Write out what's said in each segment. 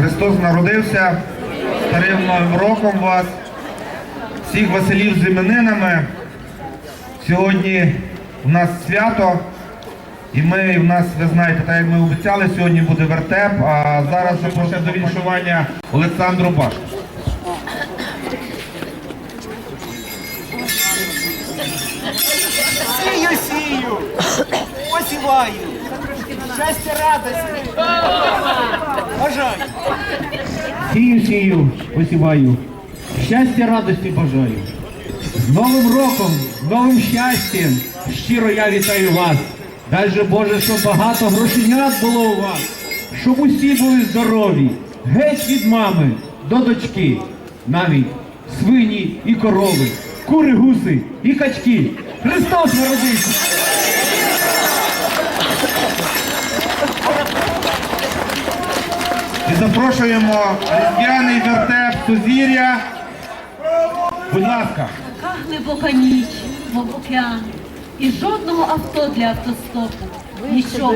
Христос народився старим новим роком вас, всіх Василів з іменинами. Сьогодні у нас свято, і ми в нас, ви знаєте, так як ми обіцяли, сьогодні буде вертеп, а зараз запрошую до віншування Олександру Башку. Сію, сію, посіваю, щастя, радості. Бажаю. Сію, сію, посіваю. Щастя, радості бажаю. З Новим роком, з новим щастям. Щиро я вітаю вас. Дай же Боже, щоб багато грошенят було у вас, щоб усі були здорові. Геть від мами до дочки. Навіть свині і корови, кури, гуси і качки. Христос народився! Запрошуємо різдвяний вертеп Сузір'я. Будь ласка. Така глибока ніч, мов океан, і жодного авто для автостопу. Нічого.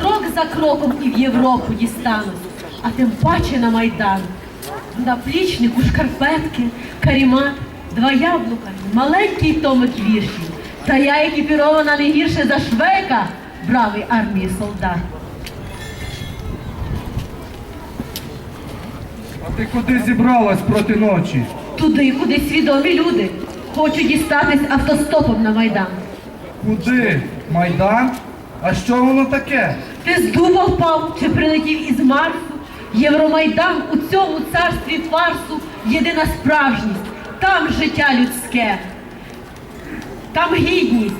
Крок за кроком і в Європу дістануть, а тим паче на Майдан. На плічнику шкарпетки, карімат, два яблука, маленький томик віршів. Та я екіпірована не гірше за швейка, бравий армії солдат. Ти куди зібралась проти ночі? Туди, куди свідомі люди хочуть дістатись автостопом на Майдан. Куди? Майдан? А що воно таке? Ти з дуба впав чи прилетів із Марсу? Євромайдан у цьому царстві фарсу єдина справжність. Там життя людське, там гідність.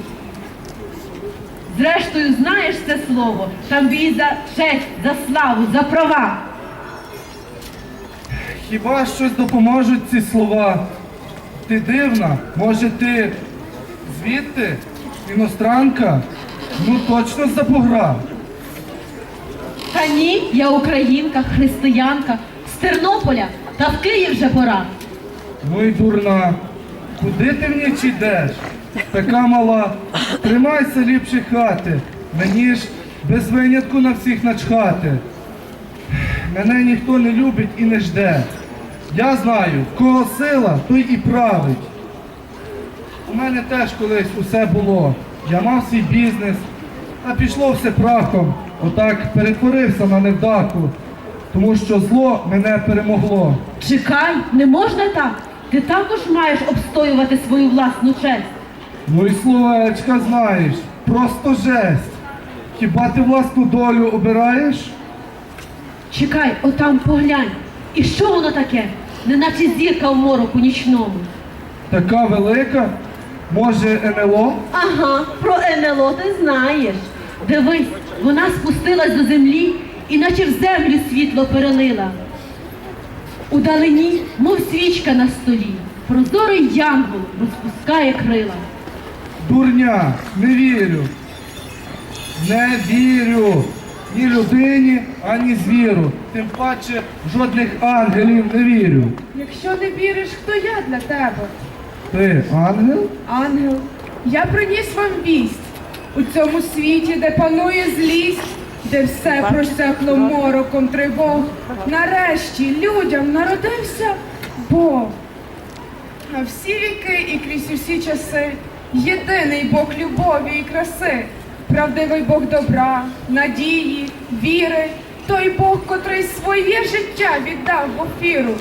Зрештою, знаєш це слово, там бій за честь, за славу, за права. Хіба щось допоможуть ці слова? Ти дивна? Може ти звідти? Іностранка? Ну точно з-за. Та ні, я українка, християнка, з Тернополя, та в Київ вже пора. Ну і дурна. Куди ти в ніч йдеш? Така мала. Тримайся ліпше хати. Мені ж без винятку на всіх начхати. Мене ніхто не любить і не жде. Я знаю, в кого сила, той і править. У мене теж колись усе було. Я мав свій бізнес, а пішло все прахом. Отак перетворився на невдаку, тому що зло мене перемогло. Чекай, не можна так. Ти також маєш обстоювати свою власну честь. Ну і словечка знаєш, просто жесть. Хіба ти власну долю обираєш? Чекай, отам поглянь. І що воно таке? Неначе зірка в мороку нічному. Така велика? Може НЛО? Ага, про НЛО ти знаєш. Дивись, вона спустилась до землі і наче в землю світло перелила. Удалині, мов свічка на столі, прозорий янгол розпускає крила. Дурня, не вірю. Не вірю. Ні людині, ані звіру. Тим паче жодних ангелів не вірю. Якщо не віриш, хто я для тебе? Ти ангел? Ангел, я приніс вам вість у цьому світі, де панує злість, де все просякло мороком тривог. Нарешті людям народився Бог. На всі віки і крізь усі часи єдиний Бог любові і краси, правдивий Бог добра, надії, віри, той Бог, котрий своє життя віддав в офіру,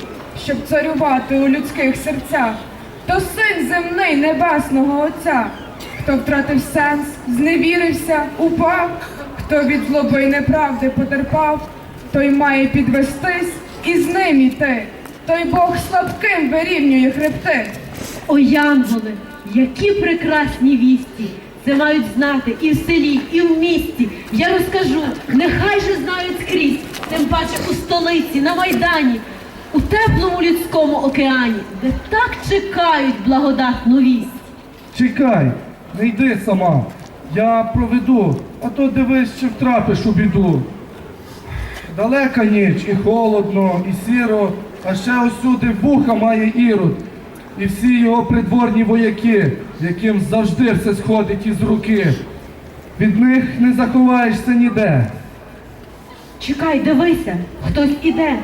щоб царювати у людських серцях, то син земний небесного Отця, хто втратив сенс, зневірився, упав, хто від злоби й неправди потерпав, той має підвестись і з ним іти. Той Бог слабким вирівнює хребти. О, янголи, які прекрасні вісті! Це мають знати і в селі, і в місті. Я розкажу, нехай же знають скрізь, тим паче у столиці, на Майдані, у теплому людському океані, де так чекають благодатну вість. Чекай, не йди сама. Я проведу, а то дивись, чи втрапиш у біду. Далека ніч, і холодно, і сіро, а ще усюди вуха має ірод. І всі його придворні вояки, яким завжди все сходить із руки. Від них не заховаєшся ніде. Чекай, дивися, хтось іде.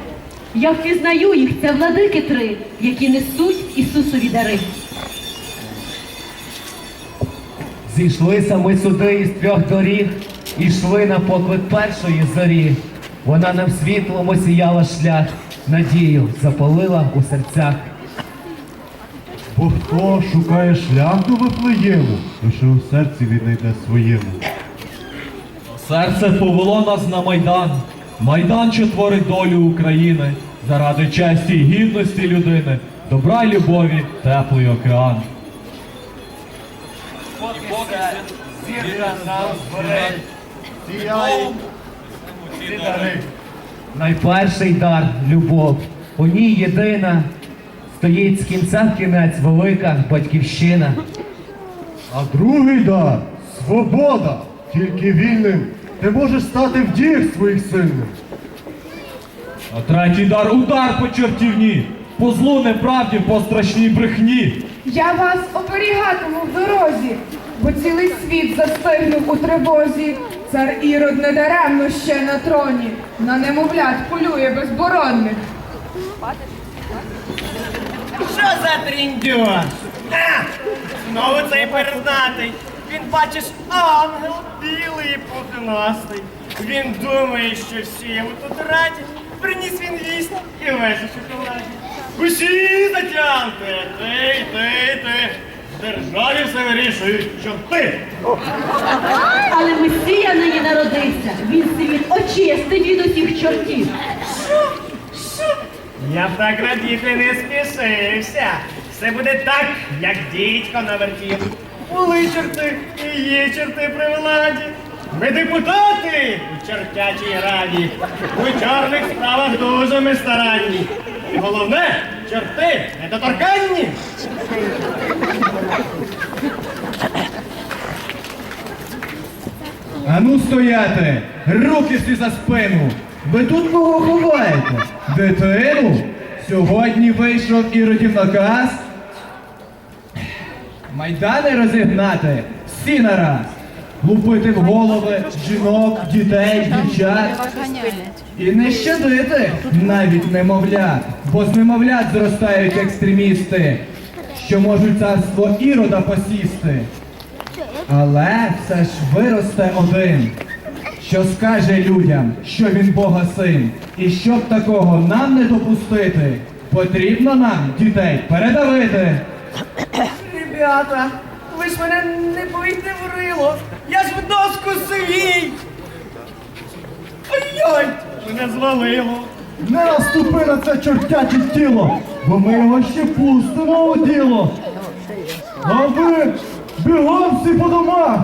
Я впізнаю їх, це владики три, які несуть Ісусові дари. Зійшлися ми сюди із трьох доріг, і йшли на поклик першої зорі. Вона нам світлом осіяла шлях, надію запалила у серцях. Бо хто шукає шлях до Вифлеєму, лише у серці він знайде своєму. Серце повело нас на Майдан. Майдан, що творить долю України, заради честі і гідності людини, добра й любові, теплий океан. Найперший дар любов. У ній єдина стоїть з кінця в кінець велика батьківщина. А другий дар свобода. Тільки вільним ти можеш стати в діях своїх сильних. А третій дар удар по чортівні, по злу неправді, по страшній брехні. Я вас оберігатиму в дорозі, бо цілий світ застигнув у тривозі. Цар Ірод недаремно ще на троні, на немовлят полює безборонних. Що за тріндьош? Знову цей перезнатий. Він, бачиш, ангел білий і пухнастий. Він думає, що всі йому тут раді. Приніс він вість і весь у шоколаді. Усі затянути, ти, ти, ти. Державі все вирішують, що ти. Але Месія нині народився. Він світ очистить від усіх чортів. Я б так радіти не спішився. Все буде так, як дідько навертів. Були чорти і є чорти при владі. Ми депутати у чортячій раді. У чорних справах дуже ми старанні. І головне, чорти недоторканні. Ану стояти! Руки всі за спину! Ви тут кого ховаєте? Дитину? Сьогодні вийшов іродів наказ. Майдани розігнати всі нараз. Лупити в голови жінок, дітей, дівчат. І не щадити навіть немовлят, бо з немовлят зростають екстремісти, що можуть царство ірода посісти. Але все ж виросте один, що скаже людям, що він Бога син. І щоб такого нам не допустити, потрібно нам дітей передавити. Ребята, ви ж мене не бийте в рило. Я ж в доску свій. Ой-ой, мене звалило. Не наступи на це чортяче тіло, бо ми його ще пустимо у діло. А ви бігом всі по домах!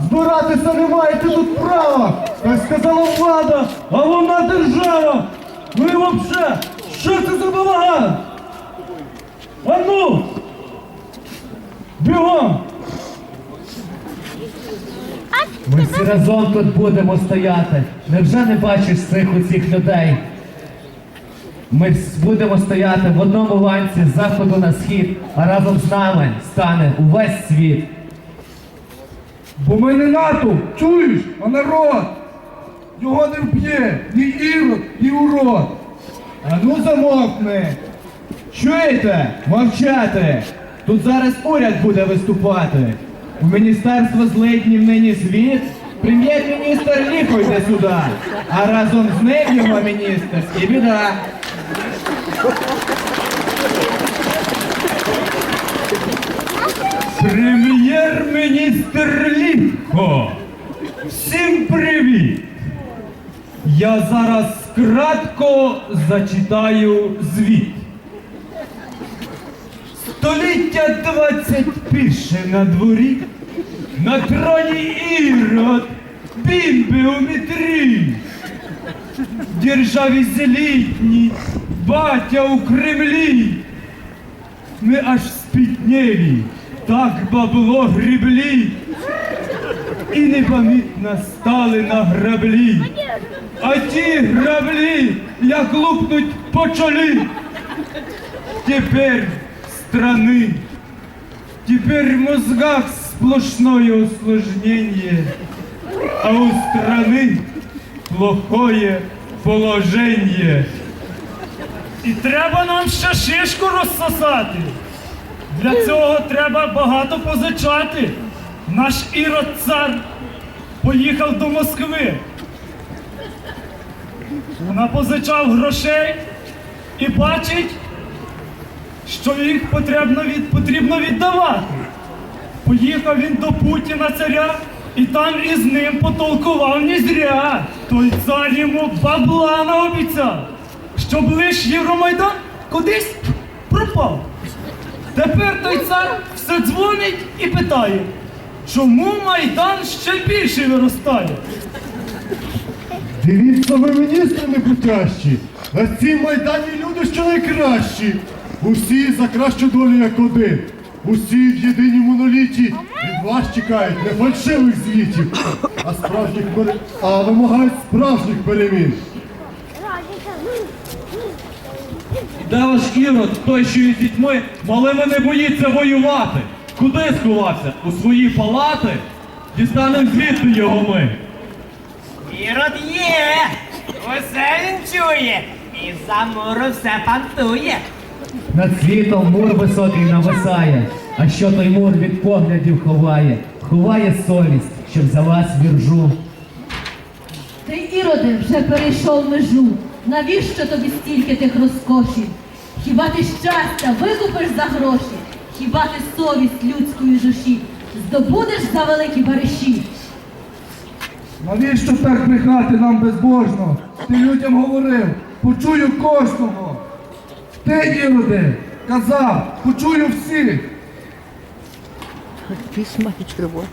Збиратися не маєте тут права! Так сказала влада, а вона держава! Ви вообще, що це за балаган? А ну! Бігом! Ми всі разом тут будемо стояти. Невже не бачиш цих усіх людей? Ми будемо стояти в одному ланці з заходу на схід, а разом з нами стане увесь світ. Бо ми не натовп, чуєш, а народ. Його не вб'є ні ірод, ні урод. А ну замовкни! Чуєте? Мовчати! Тут зараз уряд буде виступати. У міністерство злиднів нині звіт. Прем'єр-міністр ліхо йде сюди, а разом з ним його міністр і біда. Прем'єр-міністр Ліпко! Всім привіт! Я зараз кратко зачитаю звіт. Століття 21 на дворі, на троні Ірод, бімби у метрі. В державі злітній, батя у Кремлі. Ми аж спітнєлі, так бабло гріблі, і непомітно стали на граблі. А ті граблі, як лупнуть по чолі. Тепер страны, теперь в мозгах сплошное усложнение, а у страны плохое положення. І треба нам ще шишку розсосати. Для цього треба багато позичати. Наш ірод цар поїхав до Москви. Напозичав грошей і бачить, що їх потрібно, від, потрібно віддавати. Поїхав він до Путіна царя і там із ним потолкував не зря. Той цар йому бабла наобіцяв, щоб лиш Євромайдан кудись пропав. Тепер той цар все дзвонить і питає, чому Майдан ще більше виростає? Дивіться ви міністри непутящі, на цій майдані люди що найкращі. Усі за кращу долю як один. Усі в єдиній моноліті від вас чекають не фальшивих звітів, а справжніх пере... а вимагають справжніх перемін. Де ваш ірод, той, що із дітьми, малими не боїться воювати? Куди сховався? У свої палати? Дістанем звідти його ми. Ірод є! Усе він чує! І за муру все пантує! Над світом мур високий нависає, а що той мур від поглядів ховає? Ховає совість, щоб за вас віржу. Ти, Іроде, вже перейшов межу. Навіщо тобі стільки тих розкошів? Хіба ти щастя викупиш за гроші? Хіба ти совість людської душі здобудеш за великі бариші? Навіщо так брехати нам безбожно? Ти людям говорив, почую кожного. Ти, Іроде, казав, почую всіх. Письма червоні.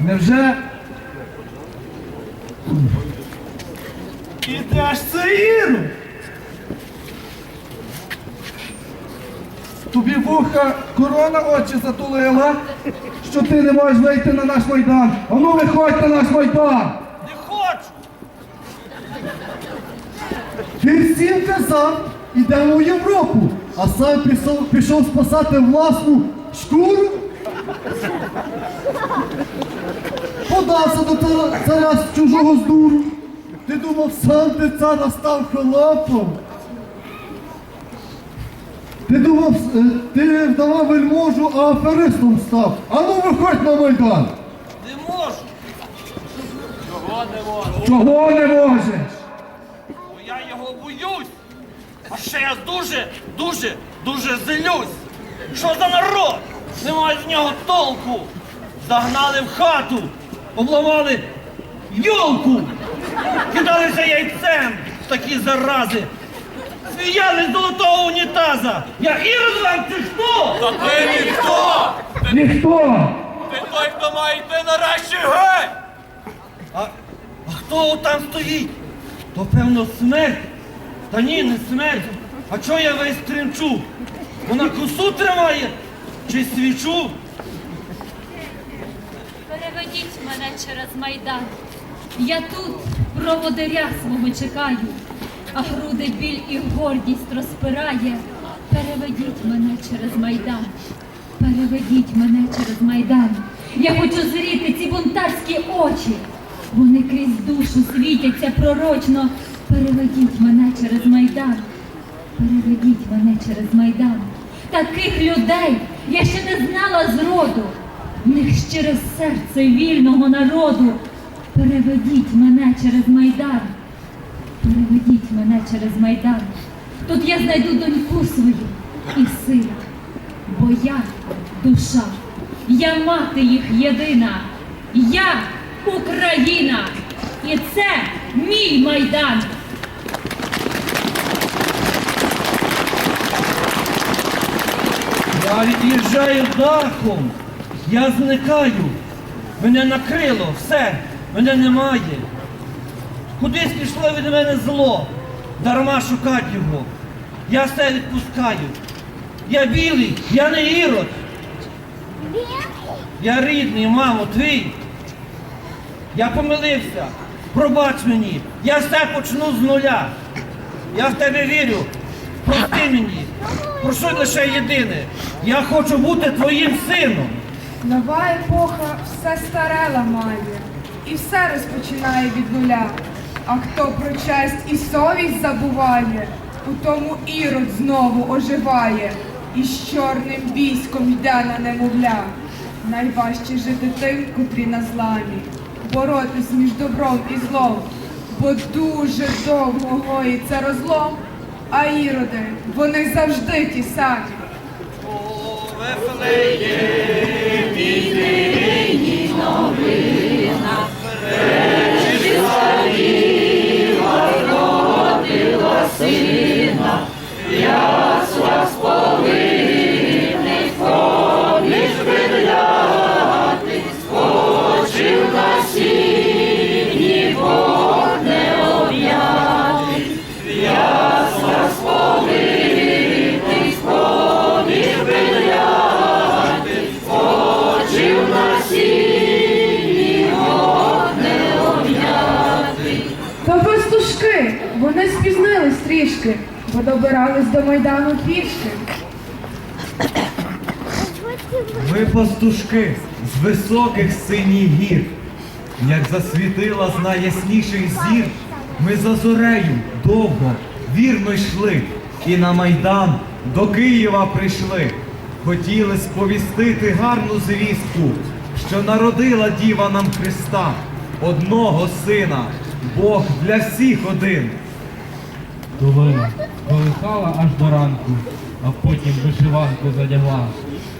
Невже І де ж це Ірод? тобі вуха корона очі затулила, що ти не можеш вийти на наш майдан? Ану виходь на наш майдан! Не хочу! Ти всім казав, ідемо в Європу, а сам пішов, пішов спасати власну шкуру. Подався до царя з чужого здуру. Ти думав, сам ти цара став холопом. Ти думав, е, ти вдавав вельможу, а аферистом став. А ну виходь на Майдан. Не можу! Чого не можеш? Бо я його боюсь! А ще я дуже, дуже, дуже злюсь! Що за народ? Немає з нього толку! Загнали в хату, обламали йолку, кидалися яйцем в такі зарази, сміяли з золотого унітаза! Я ірод вам чи хто? Та ти ніхто! Ніхто! Ти той, хто має йти нарешті геть! А, а хто там стоїть? То певно смерть. Та ні, не смерть. А чого я весь тремчу? Вона косу тримає? Чи свічу? Переведіть мене через майдан. Я тут проводиря свого чекаю, а груди біль і гордість розпирає. Переведіть мене через майдан. Переведіть мене через майдан. Я хочу зріти ці бунтарські очі. Вони крізь душу світяться пророчно. Переведіть мене через майдан. Переведіть мене через майдан. Таких людей я ще не знала зроду. В них щире серце вільного народу. Переведіть мене через майдан. Переведіть мене через майдан. Тут я знайду доньку свою і сина. Бо я душа, я мати їх єдина. Я Україна. І це мій майдан. Я від'їжджаю дахом. Я зникаю. Мене накрило, все, мене немає. Кудись пішло від мене зло. Дарма шукати його. Я все відпускаю. Я білий, я не ірод. Я рідний, мамо, твій. Я помилився. Пробач мені. Я все почну з нуля. Я в тебе вірю. Прости мені. Прошу лише єдине. Я хочу бути твоїм сином. Нова епоха все старе ламає. І все розпочинає від нуля. А хто про честь і совість забуває, у тому ірод знову оживає, і з чорним військом йде на немовля. Найважче жити тим, котрі на зламі, боротись між добром і злом, бо дуже довго гоїться розлом, а іроди, вони завжди ті самі. То добирались до майдану пішки. Ми пастушки з високих синіх гір. Як засвітила з найясніших зір, ми за зорею довго, вірно йшли, і на Майдан до Києва прийшли. Хотіли сповістити гарну звістку, що народила діва нам Христа, одного сина, Бог для всіх один. Долина колихала аж до ранку, а потім вишиванку задягла.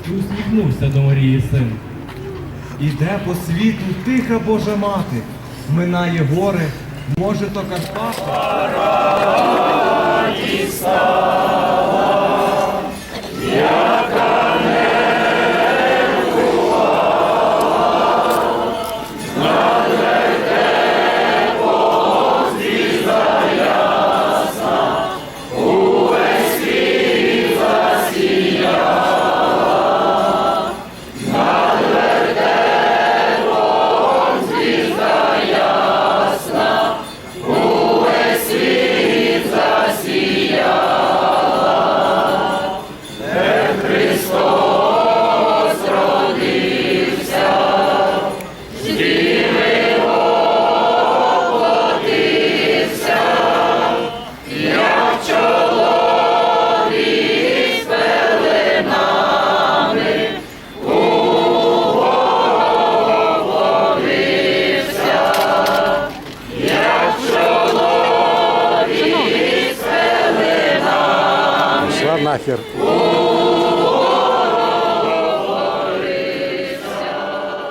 І усміхнувся до Марії син. Іде по світу тиха Божа мати, минає гори, може то Карпати.